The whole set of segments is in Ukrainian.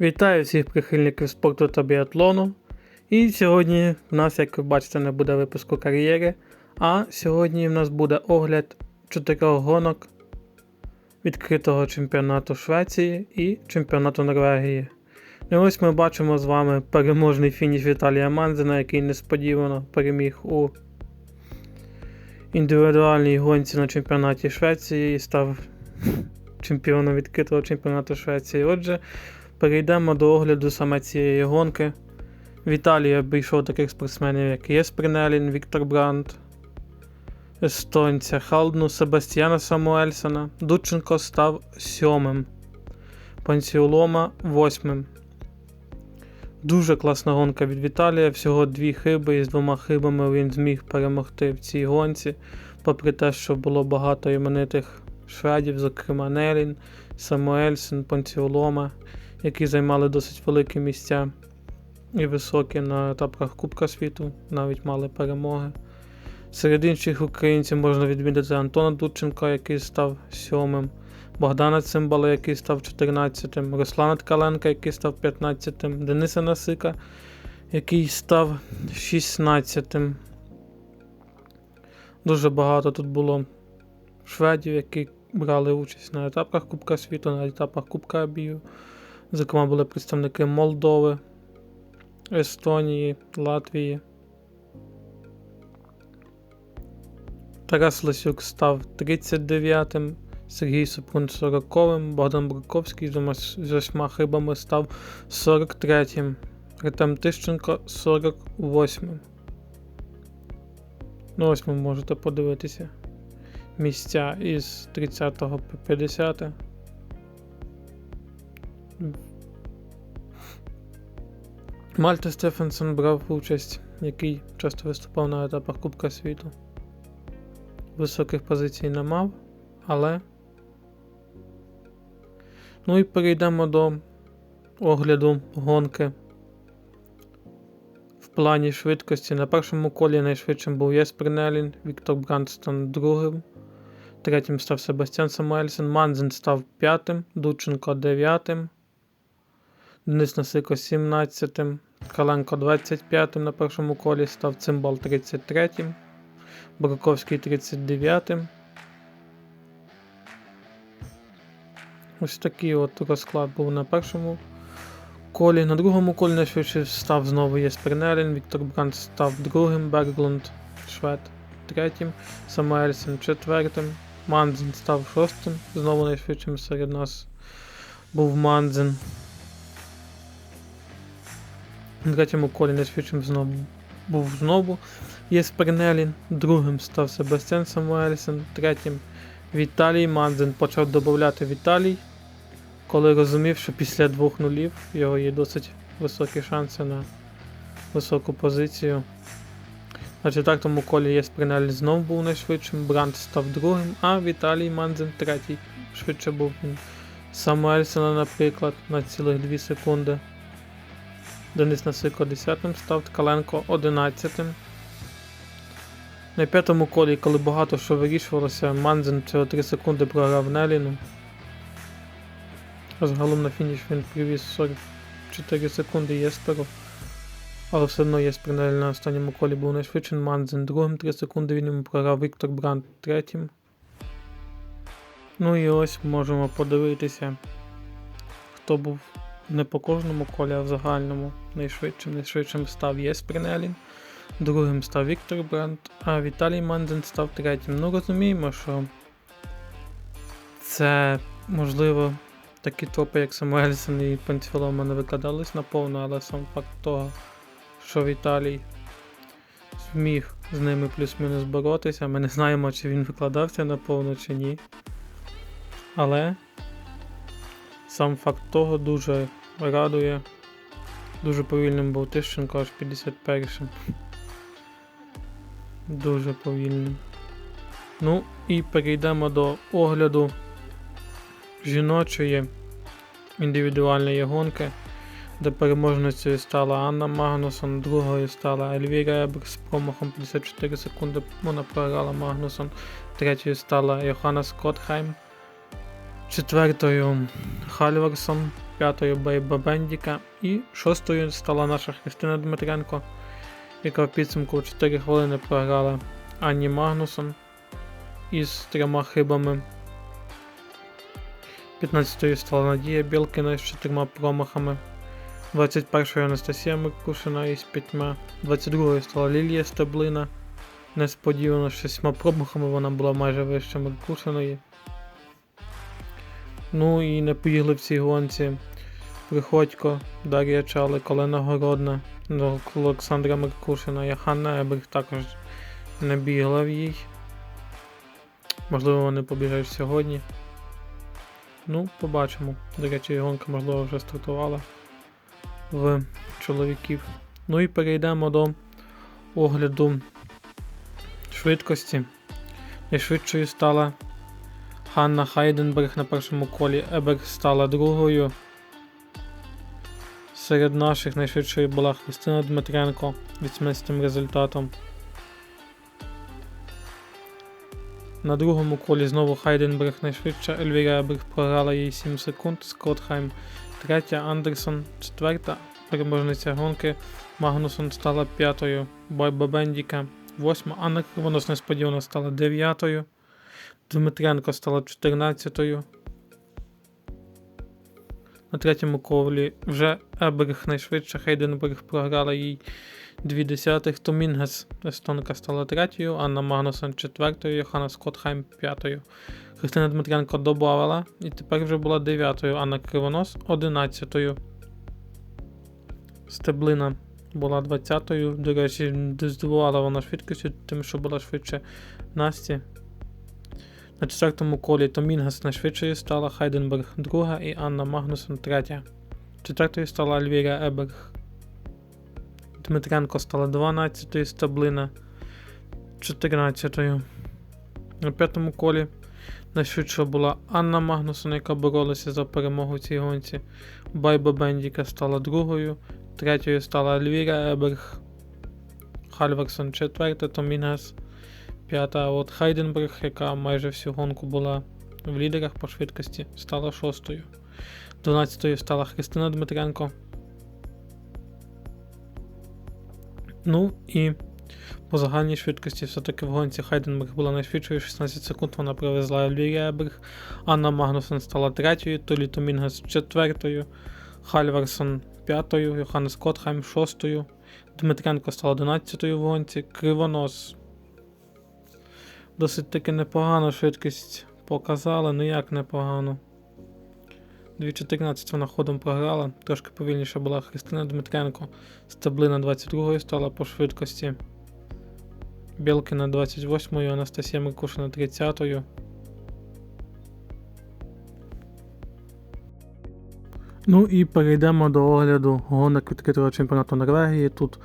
Вітаю всіх прихильників спорту та біатлону. І сьогодні в нас, як ви бачите, не буде випуску кар'єри. А сьогодні в нас буде огляд чотирьох гонок відкритого чемпіонату Швеції і чемпіонату Норвегії. І ось ми бачимо з вами переможний фініш Віталія Манзена, який несподівано переміг у індивідуальній гонці на чемпіонаті Швеції і став чемпіоном відкритого чемпіонату Швеції. Отже, перейдемо до огляду саме цієї гонки. В Італії обійшов таких спортсменів, як Єспринелін, Віктор Брандт, естонця Халдну, Себастьяна Самуельсона. Дудченко став сьомим. Пансіолома восьмим. Дуже класна гонка від Віталія. Всього дві хиби, і з двома хибами він зміг перемогти в цій гонці. Попри те, що було багато іменитих шведів, зокрема Нелін, Самуельсен, Панціолома, які займали досить великі місця і високі на етапах Кубка світу, навіть мали перемоги. Серед інших українців можна відмітити Антона Дудченка, який став сьомим, Богдана Цимбала, який став 14-тим, Руслана Ткаленка, який став 15-тим, Дениса Насика, який став 16-тим. Дуже багато тут було шведів, які брали участь на етапах Кубка світу, на етапах Кубка Абію. Зокрема, були представники Молдови, Естонії, Латвії. Тарас Ласюк став 39-м, Сергій Супрун 40-м, Богдан Бруковський з восьма хибами став 43-м, Артем Тищенко 48-м. Ну, ось ви можете подивитися місця із 30 по 50. Мальта Стефенсон брав участь, який часто виступав на етапах Кубка світу. Високих позицій не мав, але. Ну і перейдемо до огляду гонки. В плані швидкості на першому колі найшвидшим був Єспер Нелін, Віктор Брандстон другим. Третім став Себастьян Самуельсен, Манзен став п'ятим, Дудченко дев'ятим, Денис Насико 17-тим, Каленко 25-тим на першому колі став Цимбал 33-тим, Бруковський 39-тим. Ось такий от розклад був на першому колі. На другому колі найшвидше став знову Єспернелін, Віктор Бранд став другим, Берглунд Швед третім, Самуельсен четвертим, Манзен став шостим. Знову найшвидшим серед нас був Манзен. На третьому колі найшвидшим знову був знову Єспернелін, другим став Себастьян Самуельсен, третім Віталій Манзен почав додати Віталій, коли розумів, що після двох нулів його є досить високі шанси на високу позицію. Значить, так тому колі Єспринель знов був найшвидшим, Бранд став другим, а Віталій Манзен третій. Швидше був він. Самуельсена, наприклад, на цілих 2 секунди. Денис Насико 10-м став, Ткаленко 11-тим. На п'ятому колі, коли багато що вирішувалося, Манзен всього 3 секунди програв Неліну. Загалом на фініш він привіз 44 секунди Єсперу. Але все одно Єспринель на останньому колі був найшвидшим, Манзен другим 3 секунди він йому програв Віктор Бранд третім. Ну і ось можемо подивитися, хто був не по кожному колі, а в загальному найшвидшим. Найшвидшим став Єспринелін, другим став Віктор Бранд, а Віталій Манзен став третім. Ну розуміємо, що це можливо такі топи, як Самуельсен і Пенсфілома не викладались наповно, але сам факт того, що Віталій зміг з ними плюс-мінус боротися. Ми не знаємо, чи він викладався наповно чи ні. Але сам факт того дуже радує. Дуже повільним був Тищенко аж 51-м. Дуже повільним. Ну і перейдемо до огляду жіночої індивідуальної гонки, де переможницею стала Анна Магнусон, другою стала Ельвіра Ебр з промахом 54 секунди. Вона програла Магнусон, третьою стала Йоханна Скотхайм, четвертою Хальварсон п'ятою Бейба Бендіка і шостою стала наша Христина Дмитренко, яка в підсумку 4 хвилини програла Анні Магнусон із трьома хибами. 15-ю стала Надія Білкіна з чотирма промахами. 21-ю Анастасія Микушина із п'ятьма. 22-ю стала Лілія Стеблина. Несподівано з шістьма промахами вона була майже вище Меркушиної. Ну і не поїхали в цій гонці. Приходько, Дар'я Чалик, Олена Городна, Олександра Меркушина і Ханна Еберг також не бігла в їй. Можливо, вони побіжать сьогодні. Ну, побачимо. До речі, гонка, можливо, вже стартувала в чоловіків. Ну і перейдемо до огляду швидкості. Найшвидшою стала Ханна Хайденберг на першому колі. Еберг стала другою. Серед наших найшвидшою була Христина Дмитренко 18 результатом. На другому колі знову Хайденберг найшвидша, Ельвіра Еберг програла їй 7 секунд, Скотхайм третя, Андерсон четверта, переможниця гонки Магнусон стала п'ятою, Байба Бендіка восьма, Анна Кривонос несподівано стала дев'ятою, Дмитренко стала чотирнадцятою. На третьому колі вже Еберг найшвидше, Хейденберг програла їй дві десятих, Томінгес Естонка стала третьою, Анна Магнусон четвертою, Йоханна Скотхайм п'ятою. Христина Дмитренко додавала і тепер вже була дев'ятою, Анна Кривонос одинадцятою. Стеблина була 20-ю. До речі, здивувала вона швидкістю, тим, що була швидше Насті. На четвертому колі Томінгас найшвидшою стала Хайденберг друга і Анна Магнусон третя. Четвертою стала Альвіра Еберг. Дмитренко стала 12-ю, Стаблина 14-ю. На п'ятому колі найшвидша була Анна Магнусон, яка боролася за перемогу в цій гонці. Байба Бендіка стала другою. Третьою стала Ельвіра Еберг. Хальварсон четверта, Томінгас п'ята. От Хайденберг, яка майже всю гонку була в лідерах по швидкості, стала шостою. 12-ю стала Христина Дмитренко. Ну і по загальній швидкості все-таки в гонці Хайденберг була найшвидшою 16 секунд. Вона привезла Ельвірі. Анна Магнусон стала третьою, Толі Томінгас четвертою. Хальварсон п'ятою, Йоханнес Котхайм шостою, Дмитренко стала 11-ю в гонці, Кривонос. Досить таки непогану швидкість показала, ну як непогано. 2.14 вона ходом програла, трошки повільніше була Христина Дмитренко. Стеблина 22-ю стала по швидкості. Білкіна 28-ю, Анастасія Меркушина 30-ю. Ну і перейдемо до огляду гонок відкритого чемпіонату Норвегії. Тут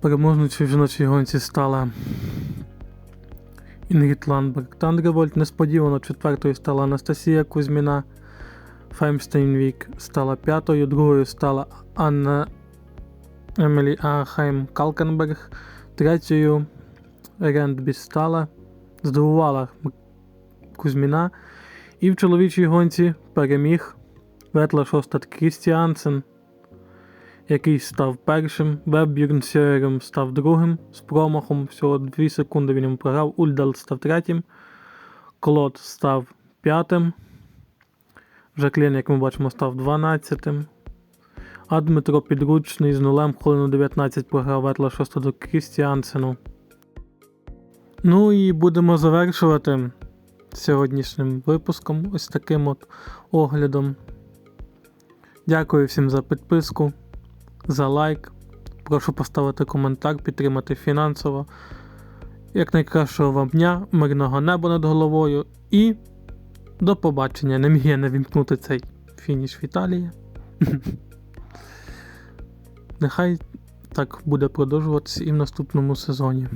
переможницею в жіночій гонці стала Інгрід Ландберг Тандервольт. Несподівано четвертою стала Анастасія Кузьміна. Феймстейнвік стала п'ятою, другою стала Анна Емілі Ахайм Калкенберг, третьою Рендбі стала, здивувала Кузьміна. І в чоловічій гонці переміг Ветла Шостад Крістіансен, який став першим, Веббюрн Сьерем став другим з промахом. Всього 2 секунди він йому програв. Ульдал став третім, Клод став п'ятим. Жаклін, як ми бачимо, став 12-тим. А Дмитро Підручний з нулем хвилину 19 програв Ветла Шостаду Крістіансену. Ну і будемо завершувати сьогоднішнім випуском, ось таким от оглядом. Дякую всім за підписку, за лайк. Прошу поставити коментар, підтримати фінансово. Як найкращого вам дня, мирного неба над головою і до побачення. Не міг я не вімкнути цей фініш в Італії. Нехай так буде продовжуватися і в наступному сезоні.